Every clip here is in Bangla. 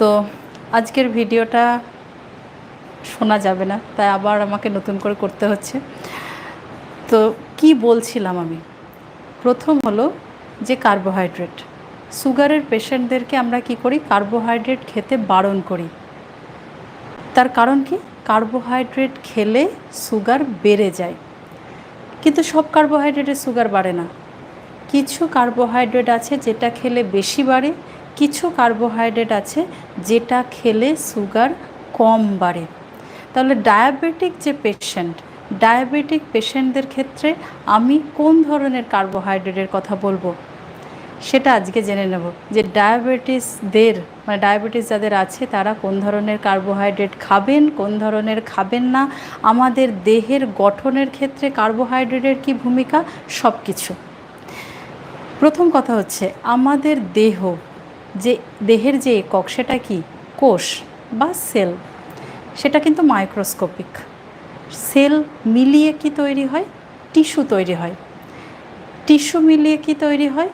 তো আজকের ভিডিওটা শোনা যাবে না, তাই আবার আমাকে নতুন করে করতে হচ্ছে। তো কি বলছিলাম আমি? প্রথম হলো যে কার্বোহাইড্রেট। সুগারের পেশেন্টদেরকে আমরা কি করি? কার্বোহাইড্রেট খেতে বারণ করি। তার কারণ কি? কার্বোহাইড্রেট খেলে সুগার বেড়ে যায়। কিন্তু সব কার্বোহাইড্রেটে সুগার বাড়ে না। কিছু কার্বোহাইড্রেট আছে যেটা খেলে বেশি বাড়ে কিছু কার্বোহাইড্রেট আছে যেটা খেলে সুগার কম বাড়ে। তাহলে ডায়াবেটিক যে পেশেন্ট ডায়াবেটিক পেশেন্টদের ক্ষেত্রে আমি কোন ধরনের কার্বোহাইড্রেটের কথা বলব? সেটা আজকে জেনে নেব যে ডায়াবেটিসদের মানে ডায়াবেটিস যাদের আছে, তারা কোন ধরনের কার্বোহাইড্রেট খাবেন, কোন ধরনের খাবেন না, আমাদের দেহের গঠনের ক্ষেত্রে কার্বোহাইড্রেটের কি ভূমিকা? সব কিছু প্রথম কথা হচ্ছে, আমাদের দেহ যে দেহের যে একক, সেটা কি? কোষ বা সেল। সেটা কিন্তু মাইক্রোস্কোপিক। সেল মিলিয়ে কি তৈরি হয়? টিস্যু তৈরি হয়। টিস্যু মিলিয়ে কি তৈরি হয়?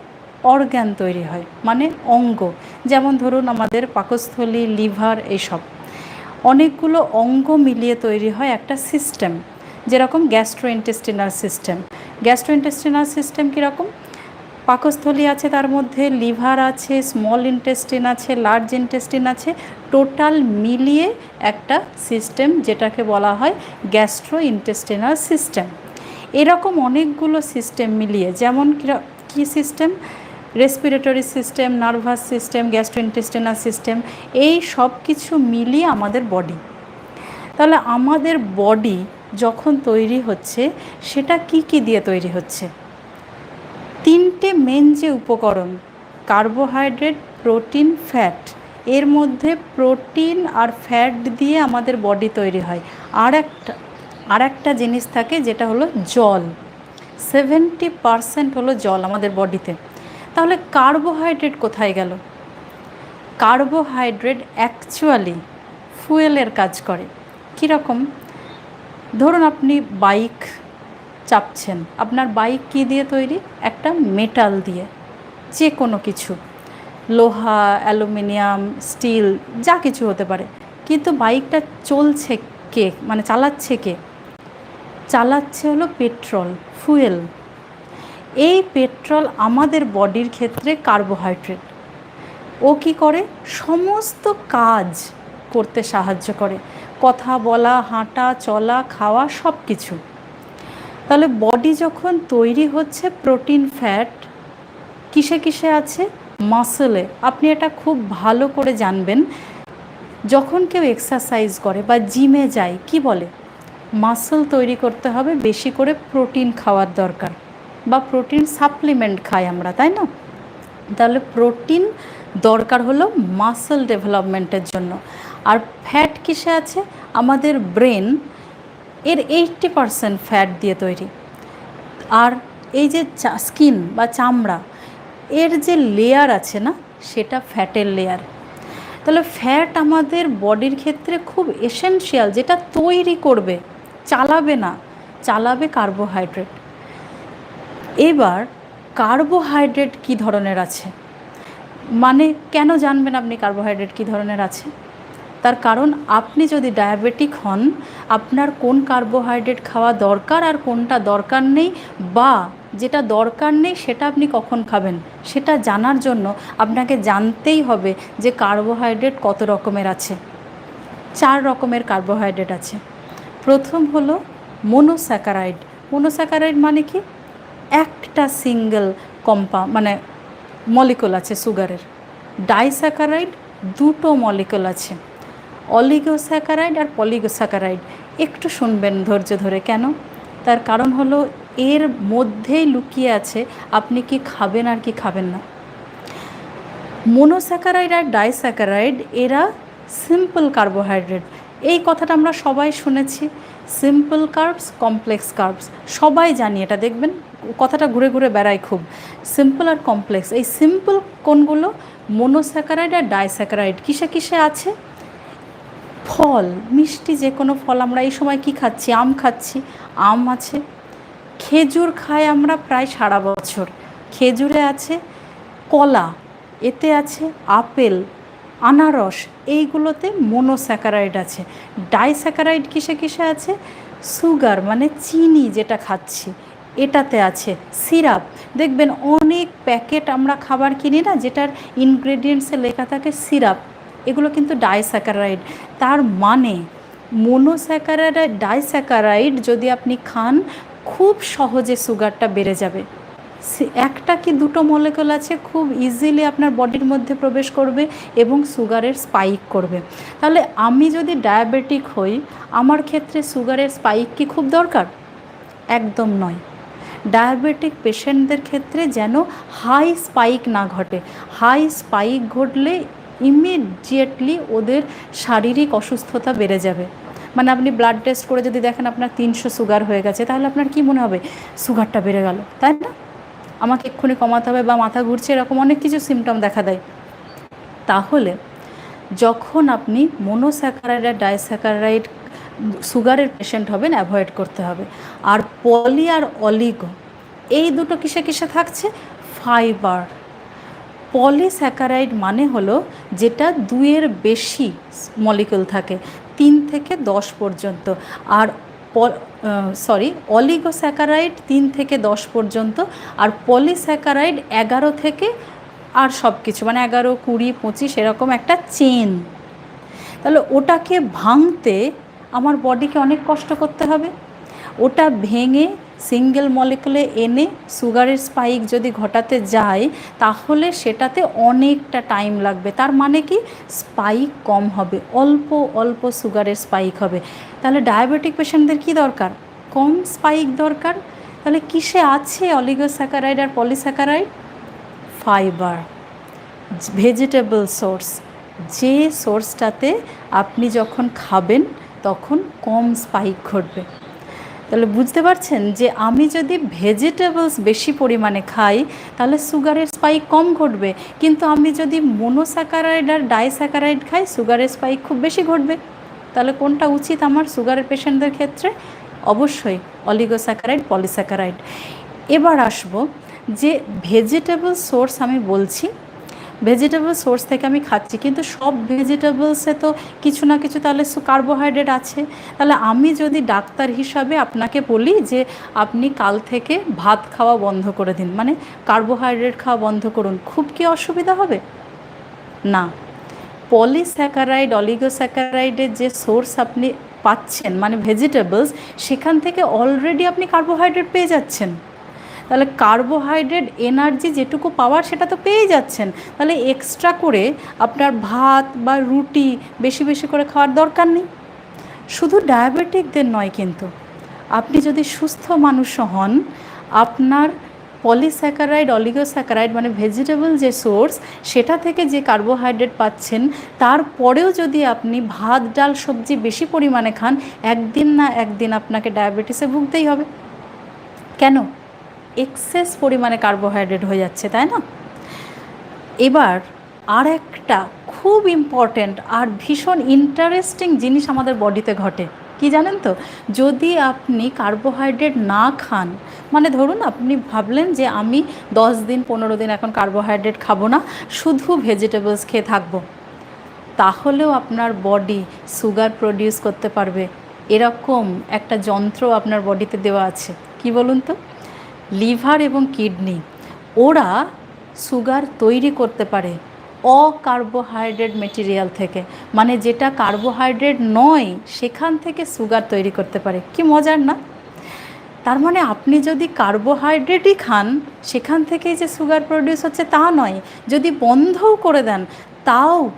অর্গ্যান তৈরি হয় মানে অঙ্গ। যেমন ধরুন আমাদের পাকস্থলী, লিভার এইসব অনেকগুলো অঙ্গ মিলিয়ে তৈরি হয় একটা সিস্টেম, যেরকম গ্যাস্ট্রোইন্টেস্টিনাল সিস্টেম। গ্যাস্ট্রোইন্টেস্টিনাল সিস্টেম কীরকম? পাকস্থলী আছে তার মধ্যে, লিভার আছে স্মল ইন্টেস্টিন আছে লার্জ ইন্টেস্টিন আছে। টোটাল মিলিয়ে একটা সিস্টেম যেটাকে বলা হয় গ্যাস্ট্রো ইন্টেস্টিনাল সিস্টেম এরকম অনেকগুলো সিস্টেম মিলিয়ে, যেমন কি system respiratory system nervous system gastro gastrointestinal system এই সব কিছু মিলিয়ে আমাদের বডি তাহলে আমাদের বডি যখন তৈরি হচ্ছে, সেটা কি কি দিয়ে তৈরি হচ্ছে? তিনটে মেন যে উপকরণ কার্বোহাইড্রেট প্রোটিন ফ্যাট এর মধ্যে প্রোটিন আর ফ্যাট দিয়ে আমাদের বডি তৈরি হয়। আর একটা আর একটা জিনিস থাকে যেটা হলো জল। সেভেন্টি পারসেন্ট হলো জল আমাদের বডিতে তাহলে কার্বোহাইড্রেট কোথায় গেল? কার্বোহাইড্রেট অ্যাকচুয়ালি ফুয়েলের কাজ করে। কীরকম? ধরুন আপনি বাইক চাপছেন। আপনার বাইক কী দিয়ে তৈরি? একটা মেটাল দিয়ে। যে কোনো কিছু। লোহা, অ্যালুমিনিয়াম, স্টিল, যা কিছু হতে পারে। কিন্তু বাইকটা চলছে কে? মানে চালাচ্ছে কে? চালাচ্ছে হলো পেট্রোল, ফুয়েল। এই পেট্রোল আমাদের বডির ক্ষেত্রে কার্বোহাইড্রেট। ও কি করে? সমস্ত কাজ করতে সাহায্য করে। কথা বলা, হাঁটা, চলা, খাওয়া সব কিছু তাহলে বডি যখন তৈরি হচ্ছে প্রোটিন ফ্যাট কিসে কিসে আছে? মাসেলে আপনি এটা খুব ভালো করে জানবেন। যখন কেউ এক্সারসাইজ করে বা জিমে যায়, কি বলে? মাসেল তৈরি করতে হবে, বেশি করে প্রোটিন খাওয়ার দরকার। বা প্রোটিন সাপ্লিমেন্ট খাই আমরা, তাই না? তাহলে প্রোটিন দরকার হলো মাসেল ডেভেলপমেন্টের জন্য। আর ফ্যাট কিসে আছে? আমাদের ব্রেন এর এইটটি পারসেন্ট ফ্যাট দিয়ে তৈরি। আর এই যে স্কিন বা চামড়া, এর যে লেয়ার আছে না, সেটা ফ্যাটের লেয়ার তাহলে ফ্যাট আমাদের বডির ক্ষেত্রে খুব এসেনশিয়াল যেটা তৈরি করবে, চালাবে না, চালাবে কার্বোহাইড্রেট এবার কার্বোহাইড্রেট কি ধরনের আছে? মানে কেন জানবেন আপনি কার্বোহাইড্রেট কি ধরনের আছে? তার কারণ, আপনি যদি ডায়াবেটিক হন, আপনার কোন কার্বোহাইড্রেট খাওয়া দরকার আর কোনটা দরকার নেই বা যেটা দরকার নেই সেটা আপনি কখন খাবেন, সেটা জানার জন্য আপনাকে জানতেই হবে যে কার্বোহাইড্রেট কত রকমের আছে। চার রকমের কার্বোহাইড্রেট আছে। প্রথম হলো মোনোস্যাকারাইড। মোনোস্যাকারাইড মানে কি? একটা সিঙ্গেল কম্পা মানে মলিকুল আছে সুগারের। ডাইস্যাকারাইড দুটো মলিকুল আছে। অলিগোস্যাকারাইড আর পলিগোস্যাকারাইড। একটু শুনবেন ধৈর্য ধরে, কেন? তার কারণ হলো এর মধ্যেই লুকিয়ে আছে আপনি কি খাবেন আর কি খাবেন না। মোনোস্যাকারাইড আর ডাইস্যাকারাইড, এরা সিম্পল কার্বোহাইড্রেট। এই কথাটা আমরা সবাই শুনেছি। Simple carbs, complex carbs. সবাই জানি এটা, দেখবেন? কথাটা ঘুরে ঘুরে বেড়ায় খুব। সিম্পল আর কমপ্লেক্স। এই সিম্পল কোনগুলো? মোনোস্যাকারাইড আর ডাইস্যাকারাইড। কিসে কিসে আছে? ফল, মিষ্টি যে কোনো ফল আমরা এই সময় কি খাচ্ছি? আম খাচ্ছি। আম আছে। খেজুর খাই আমরা প্রায় সারা বছর। খেজুরে আছে কলা, এতে আছে আপেল, আনারস, এইগুলোতে মোনোস্যাকারাইড আছে। ডাইস্যাকারাইড কিসে কিসে আছে? সুগার মানে চিনি যেটা খাচ্ছি। এটাতে আছে সিরাপ দেখবেন অনেক প্যাকেট আমরা খাবার কিনি না, যেটার ইনগ্রেডিয়েন্টসে লেখা থাকে সিরাপ এগুলো কিন্তু ডাইস্যাকারাইড তার মানে মোনোস্যাকারাইড ডাইস্যাকারাইড যদি আপনি খান, খুব সহজে সুগারটা বেড়ে যাবে। একটা কি দুটো মলেকুল আছে, খুব ইজিলি আপনার বডির মধ্যে প্রবেশ করবে এবং সুগারের স্পাইক করবে। তাহলে আমি যদি ডায়াবেটিক হই, আমার ক্ষেত্রে সুগারের স্পাইক কি খুব দরকার? একদম নয়। ডায়াবেটিক পেশেন্টদের ক্ষেত্রে যেন হাই স্পাইক না ঘটে। হাই স্পাইক ঘটলে ইমিডিয়েটলি ওদের শারীরিক অসুস্থতা বেড়ে যাবে। মানে আপনি ব্লাড টেস্ট করে যদি দেখেন আপনার তিনশো সুগার হয়ে গেছে, তাহলে আপনার কি মনে হবে? সুগারটা বেড়ে গেল, তাই না? আমাকে এক্ষুনি কমাতে হবে বা মাথা ঘুরছে, এরকম অনেক কিছু সিমটম দেখা দেয়। তাহলে যখন আপনি মোনোস্যাকারাইড আর ডাইস্যাকারাইড সুগারের পেশেন্ট হবেন অ্যাভয়েড করতে হবে। আর পলি আর অলিগো এই দুটো কিসে কিসে থাকছে? ফাইবার পলিস্যাকারাইড মানে হলো যেটা দুইয়ের বেশি মলিকুল থাকে, তিন থেকে দশ পর্যন্ত। আর সরি অলিগোস্যাকারাইড তিন থেকে দশ পর্যন্ত, আর পলিস্যাকারাইড এগারো থেকে আর সব কিছু মানে এগারো, কুড়ি, পঁচিশ, এরকম একটা চেন তাহলে ওটাকে ভাঙতে আমার বডিকে অনেক কষ্ট করতে হবে। ওটা ভেঙে সিঙ্গেল মলিকুলে এনে সুগারের স্পাইক যদি ঘটাতে যায়, তাহলে সেটাতে অনেকটা টাইম লাগবে। তার মানে কি? স্পাইক কম হবে, অল্প অল্প সুগারের স্পাইক হবে। তাহলে ডায়াবেটিক পেশেন্টদের কি দরকার? কম স্পাইক দরকার। তাহলে কিসে আছে অলিগোস্যাকারাইড আর পলিস্যাকারাইড? Fibre, vegetable source. যে সোর্সটাতে আপনি যখন খাবেন, তখন কম স্পাইক ঘটবে। তাহলে বুঝতে পারছেন যে আমি যদি ভেজিটেবলস বেশি পরিমাণে খাই, তাহলে সুগারের স্পাইক কম ঘটবে। কিন্তু আমি যদি মোনোস্যাকারাইড আর ডাইস্যাকারাইড খাই সুগারের স্পাইক খুব বেশি ঘটবে। তাহলে কোনটা উচিত আমার সুগারের পেশেন্টদের ক্ষেত্রে? অবশ্যই অলিগোস্যাকারাইড পলিস্যাকারাইড এবার আসব যে ভেজিটেবল সোর্স আমি বলছি ভেজিটেবল সোর্স থেকে আমি খাচ্ছি, কিন্তু সব ভেজিটেবলসে তো কিছু না কিছু তাহলে কার্বোহাইড্রেট আছে। তাহলে আমি যদি ডাক্তার হিসাবে আপনাকে বলি যে আপনি কাল থেকে ভাত খাওয়া বন্ধ করে দিন। মানে কার্বোহাইড্রেট খাওয়া বন্ধ করুন। খুব কি অসুবিধা হবে? না। পলিস্যাকারাইড অলিগোস্যাকারাইডের যে সোর্স আপনি পাচ্ছেন মানে ভেজিটেবলস সেখান থেকে অলরেডি আপনি কার্বোহাইড্রেট পেয়ে যাচ্ছেন। তাহলে কার্বোহাইড্রেট এনার্জি যেটুকু পাওয়ার সেটা তো পেয়ে যাচ্ছেন। তাহলে এক্সট্রা করে আপনার ভাত বা রুটি বেশি বেশি করে খাওয়ার দরকার নেই। শুধু ডায়াবেটিকদের নয় কিন্তু, আপনি যদি সুস্থ মানুষ হন, আপনার পলিস্যাকারাইড অলিগোস্যাকারাইড মানে ভেজিটেবল যে সোর্স সেটা থেকে যে কার্বোহাইড্রেট পাচ্ছেন তারপরেও যদি আপনি ভাত, ডাল, সবজি বেশি পরিমাণে খান, একদিন না একদিন আপনাকে ডায়াবেটিসে ভুগতেই হবে। কেন? এক্সেস পরিমাণে কার্বোহাইড্রেট হয়ে যাচ্ছে, তাই না? এবার আর একটা খুব ইম্পর্ট্যান্ট আর ভীষণ ইন্টারেস্টিং জিনিস আমাদের বডিতে ঘটে। কি জানেন তো? যদি আপনি কার্বোহাইড্রেট না খান মানে ধরুন আপনি ভাবলেন যে আমি দশ দিন, পনেরো দিন এখন কার্বোহাইড্রেট খাব না, শুধু ভেজিটেবলস খেয়ে থাকব, তাহলেও আপনার বডি সুগার প্রডিউস করতে পারবে। এরকম একটা যন্ত্র আপনার বডিতে দেওয়া আছে। কি বলুন তো? লিভার এবং কিডনি। ওরা সুগার তৈরি করতে পারে অকার্বোহাইড্রেট মেটেরিয়াল থেকে। মানে যেটা কার্বোহাইড্রেট নয়, সেখান থেকে সুগার তৈরি করতে পারে। কি মজার না? তার মানে আপনি যদি কার্বোহাইড্রেটই খান, সেখান থেকেই যে সুগার প্রডিউস হচ্ছে তা নয়। যদি বন্ধও করে দেন, তাও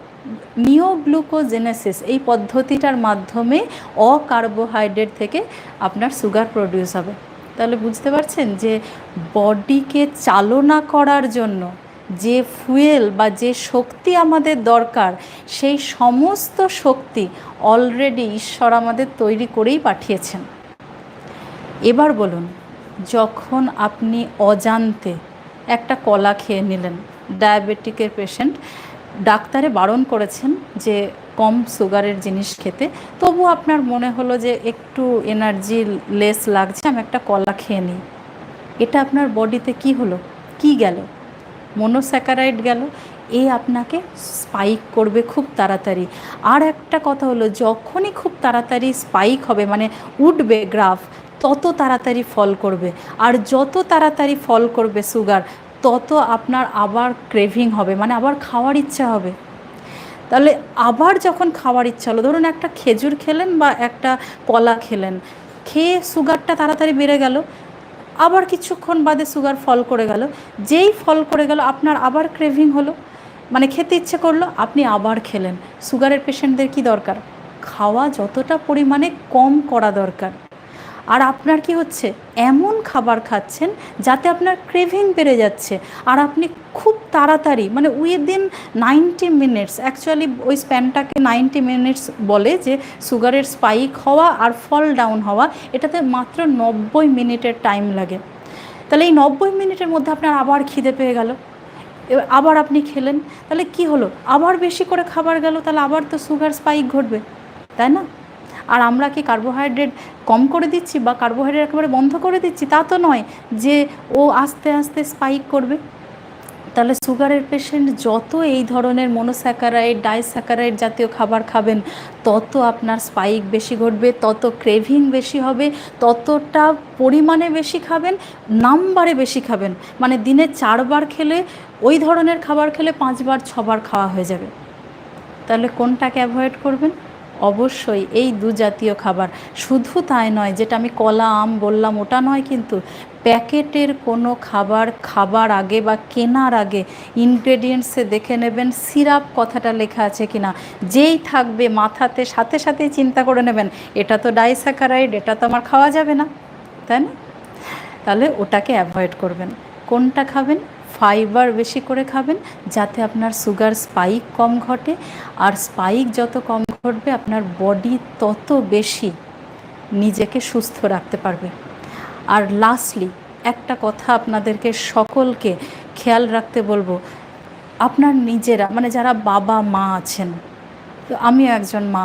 নিওগ্লুকোজেনেসিস এই পদ্ধতিটার মাধ্যমে অকার্বোহাইড্রেট থেকে আপনার সুগার প্রডিউস হবে। তাহলে বুঝতে পারছেন যে বডিকে চালনা করার জন্য যে ফুয়েল বা যে শক্তি আমাদের দরকার, সেই সমস্ত শক্তি অলরেডি ঈশ্বর আমাদের তৈরি করেই পাঠিয়েছেন। এবার বলুন, যখন আপনি অজান্তে একটা কলা খেয়ে নিলেন, ডায়াবেটিকের পেশেন্ট ডাক্তারে বারণ করেছেন যে কম সুগারের জিনিস খেতে। তবু আপনার মনে হলো যে একটু এনার্জি লেস লাগছে, আমি একটা কলা খেয়ে নিই। এটা আপনার বডিতে কি হলো? কি গেল? মনোস্যাকারাইড গেল। এ আপনাকে স্পাইক করবে খুব তাড়াতাড়ি। আর একটা কথা হলো, যখনই খুব তাড়াতাড়ি স্পাইক হবে মানে উঠবে গ্রাফ তত তাড়াতাড়ি ফল করবে। আর যত তাড়াতাড়ি ফল করবে সুগার তত আপনার আবার ক্রেভিং হবে মানে আবার খাওয়ার ইচ্ছা হবে। তাহলে আবার যখন খাওয়ার ইচ্ছা হলো, ধরুন একটা খেজুর খেলেন বা একটা কলা খেলেন, খেয়ে সুগারটা তাড়াতাড়ি বেড়ে গেল, আবার কিছুক্ষণ বাদে সুগার ফল করে গেল, যেই ফল করে গেল, আপনার আবার ক্রেভিং হলো মানে খেতে ইচ্ছে করল, আপনি আবার খেলেন। সুগারের পেশেন্টদের কি দরকার? খাওয়া যতটা পরিমাণে কম করা দরকার। আর আপনার কি হচ্ছে? এমন খাবার খাচ্ছেন যাতে আপনার ক্রেভিং বেড়ে যাচ্ছে। আর আপনি খুব তাড়াতাড়ি মানে উইদিন নাইনটি মিনিটস, অ্যাকচুয়ালি ওই স্প্যানটাকে নাইনটি মিনিটস বলে যে সুগারের স্পাইক হওয়া আর ফল ডাউন হওয়া, এটাতে মাত্র নব্বই মিনিটের টাইম লাগে। তাহলে এই নব্বই মিনিটের মধ্যে আপনার আবার খিদে পেয়ে গেল। এবার আবার আপনি খেলেন, তাহলে কি হলো? আবার বেশি করে খাবার গেল, তাহলে আবার তো সুগার স্পাইক ঘটবে, তাই না? আর আমরা কি কার্বোহাইড্রেট কম করে দিচ্ছি বা কার্বোহাইড্রেট একেবারে বন্ধ করে দিচ্ছি, তা তো নয় যে ও আস্তে আস্তে স্পাইক করবে। তাহলে সুগারের পেশেন্ট যত এই ধরনের মনোস্যাকারাইড ডাইস্যাকারাইড জাতীয় খাবার খাবেন, তত আপনার স্পাইক বেশি ঘটবে, তত ক্রেভিং বেশি হবে, ততটা পরিমাণে বেশি খাবেন নাম্বারে বেশি খাবেন। মানে দিনে চারবার খেলে, ওই ধরনের খাবার খেলে পাঁচবার, ছবার খাওয়া হয়ে যাবে। তাহলে কোনটাকে অ্যাভয়েড করবেন? অবশ্যই এই দু জাতীয় খাবার। শুধু তাই নয়, যেটা আমি কলা, আম বললাম, ওটা নয় কিন্তু প্যাকেটের কোনো খাবার খাবার আগে বা কেনার আগে ইনগ্রেডিয়েন্টসে দেখে নেবেন সিরাপ কথাটা লেখা আছে কিনা। যেই থাকবে মাথাতে, সাথে সাথেই চিন্তা করে নেবেন, এটা তো ডাইস্যাকারাইড এটা তো আমার খাওয়া যাবে না, তাই না? তাহলে ওটাকে অ্যাভয়েড করবেন। কোনটা খাবেন? ফাইবার বেশি করে খাবেন, যাতে আপনার সুগার স্পাইক কম ঘটে, আর স্পাইক যত কম ঘটবে, আপনার বডি তত বেশি নিজেকে সুস্থ রাখতে পারবে। আর লাস্টলি একটা কথা আপনাদেরকে সকলকে খেয়াল রাখতে বলব, আপনার নিজেরা মানে যারা বাবা মা আছেন, তো আমিও একজন মা,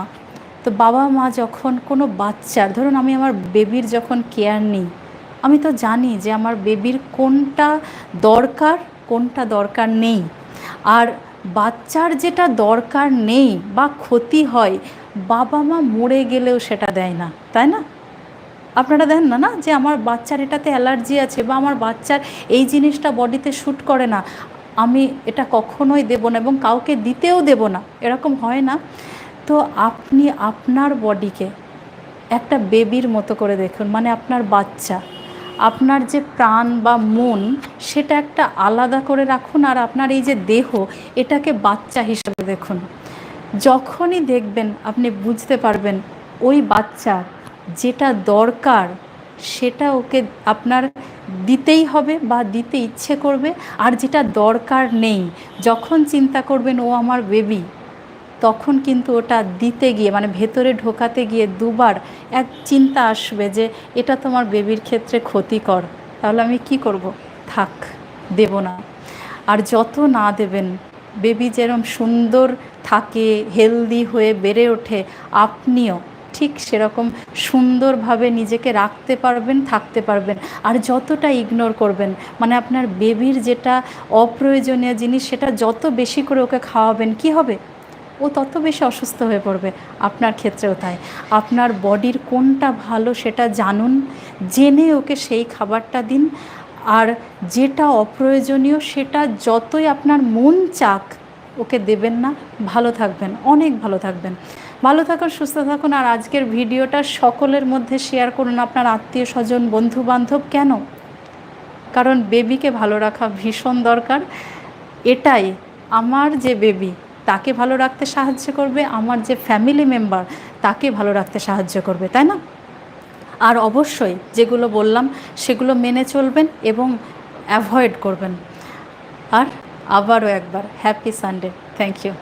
তো বাবা মা যখন কোনো বাচ্চার ধরুন আমি আমার বেবির যখন কেয়ার নিই, আমি তো জানি যে আমার বেবির কোনটা দরকার কোনটা দরকার নেই। আর বাচ্চার যেটা দরকার নেই বা ক্ষতি হয়, বাবা মা মরে গেলেও সেটা দেয় না, তাই না? আপনারা দেন না না? যে আমার বাচ্চার এটাতে অ্যালার্জি আছে বা আমার বাচ্চার এই জিনিসটা বডিতে শ্যুট করে না, আমি এটা কখনোই দেব না এবং কাউকে দিতেও দেব না, এরকম হয় না। তো আপনি আপনার বডিকে একটা বেবির মতো করে দেখুন মানে আপনার বাচ্চা। আপনার যে প্রাণ বা মন, সেটা একটা আলাদা করে রাখুন আর আপনার এই যে দেহ, এটাকে বাচ্চা হিসেবে দেখুন। যখনই দেখবেন, আপনি বুঝতে পারবেন, ওই বাচ্চা যেটা দরকার, সেটা ওকে আপনার দিতেই হবে বা দিতে ইচ্ছে করবে, আর যেটা দরকার নেই, যখন চিন্তা করবেন, ও আমার বেবি তখন কিন্তু ওটা দিতে গিয়ে মানে ভেতরে ঢোকাতে গিয়ে দুবার এক চিন্তা আসবে যে, এটা তোমার বেবির ক্ষেত্রে ক্ষতিকর, তাহলে আমি কি করব? থাক, দেব না। আর যত না দেবেন, বেবি যেরম সুন্দর থাকে, হেলদি হয়ে বেড়ে ওঠে, আপনিও ঠিক সেরকম সুন্দরভাবে নিজেকে রাখতে পারবেন, থাকতে পারবেন। আর যতটা ইগনোর করবেন মানে আপনার বেবির যেটা অপ্রয়োজনীয় জিনিস, সেটা যত বেশি করে ওকে খাওয়াবেন, কি হবে? ও তত বেশি অসুস্থ হয়ে পড়বে। আপনার ক্ষেত্রেও তাই। আপনার বডির কোনটা ভালো সেটা জানুন, জেনে ওকে সেই খাবারটা দিন। আর যেটা অপ্রয়োজনীয় সেটা যতই আপনার মন চাক, ওকে দেবেন না। ভালো থাকবেন, অনেক ভালো থাকবেন। ভালো থাকুন, সুস্থ থাকুন। আর আজকের ভিডিওটা সকলের মধ্যে শেয়ার করুন আপনার আত্মীয়, স্বজন বন্ধু বান্ধব কেন? কারণ বেবিকে ভালো রাখা ভীষণ দরকার। এটাই আমার যে বেবি তাকে ভালো রাখতে সাহায্য করবে, আমার যে ফ্যামিলি মেম্বার তাকে ভালো রাখতে সাহায্য করবে, তাই না? আর অবশ্যই যেগুলো বললাম সেগুলো মেনে চলবেন এবং অ্যাভয়েড করবেন। আর আবারও একবার হ্যাপি সানডে থ্যাংক ইউ